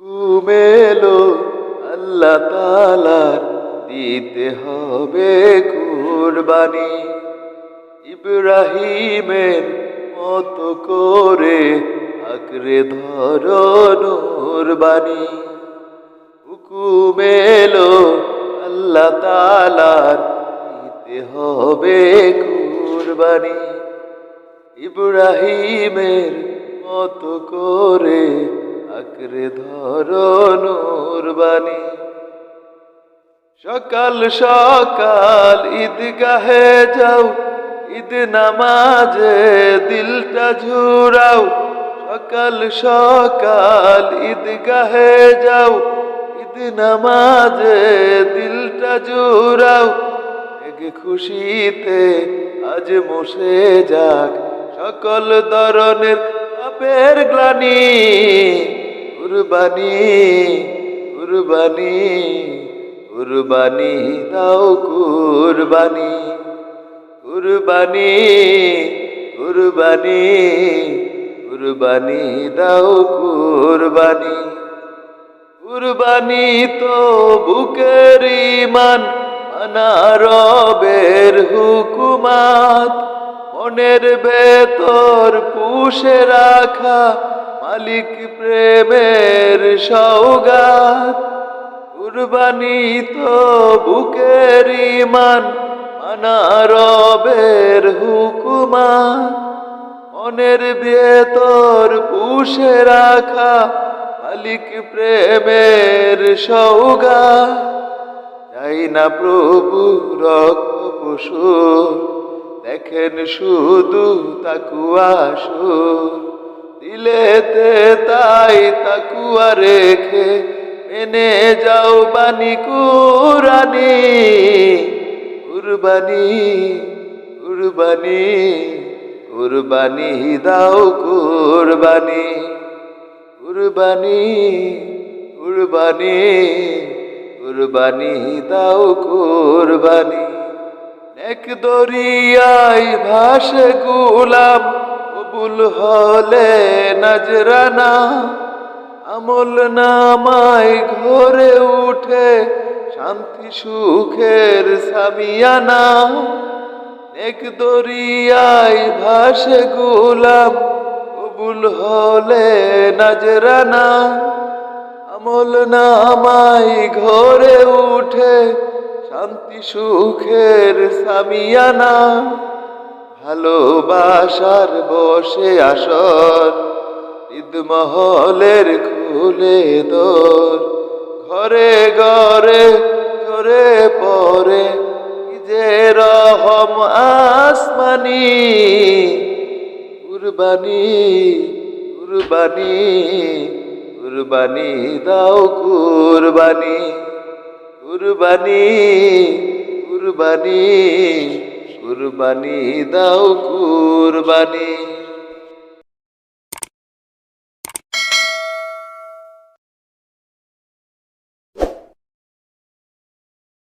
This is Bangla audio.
হুকুমেলো আল্লাহ তালার দিতে হবে কুরবানি। ইব্রাহিমের মতো করে আঁকড়ে ধরনুর বাণী হুকুমেলো আল্লাহ তালার দিতে হবে কুরবানি। ইব্রাহিমের মতো করে আঁকড়ে ধরনুর বাণী। সকাল সকাল ঈদগাহে যাও, ঈদ নামাজে দিলটা ঝুরাও সকাল সকাল ঈদগাহে যাও, ঈদ নামাজে দিলটা জুড়াও এক খুশিতে আজ মুছে যাক সকল ধরনের পাপের গ্লানি। কুরবানি কুরবানি কুরবানি দাও কুরবানি কুরবানি কুরবানি কুরবানি দাও কুরবানি। কুরবানি তো বুকের ইমান আনারবের হুকুমাত, মনের ভেতর পুষে রাখা মালিক প্রেমের সৌগাত। কুরবানি তো বুকের ইমান আনারবের হুকুমা মনের ভেতর পুষে রাখা মালিক প্রেমের সৌগা যাই না প্রভু রক্ত দেখেন শুধু তাকুয়া সুর। দিলেতে তাই তাকুয়া রেখে মেনে যাও বাণী কুরানি কুরবানি কুরবানি কুরবানি, দাও কুরবানি কুরবানি কুরবানি কুরবানি, দাও কুরবানি। এক দরিয়ায় ভাসে গুলাম কবুল হলে নজরানা আমল নামায় ঘরে উঠে শান্তি সুখের সামিয়ানা। এক দরিয়ায় ভাসে গুলাম কবুল হলে নজরানা আমল নামাই ঘরে উঠে শান্তি সুখের সামিয়ানা। ভালোবাসার বসে আসর ঈদ মহলের খুলে দোর। ঘরে ঘরে ঘরে পরে যে রহম আসমানি, কুরবানি কুরবানি কুরবানি দাও কুরবানি কুরবানি কুরবানি। কুরবানি দাও কুরবানি।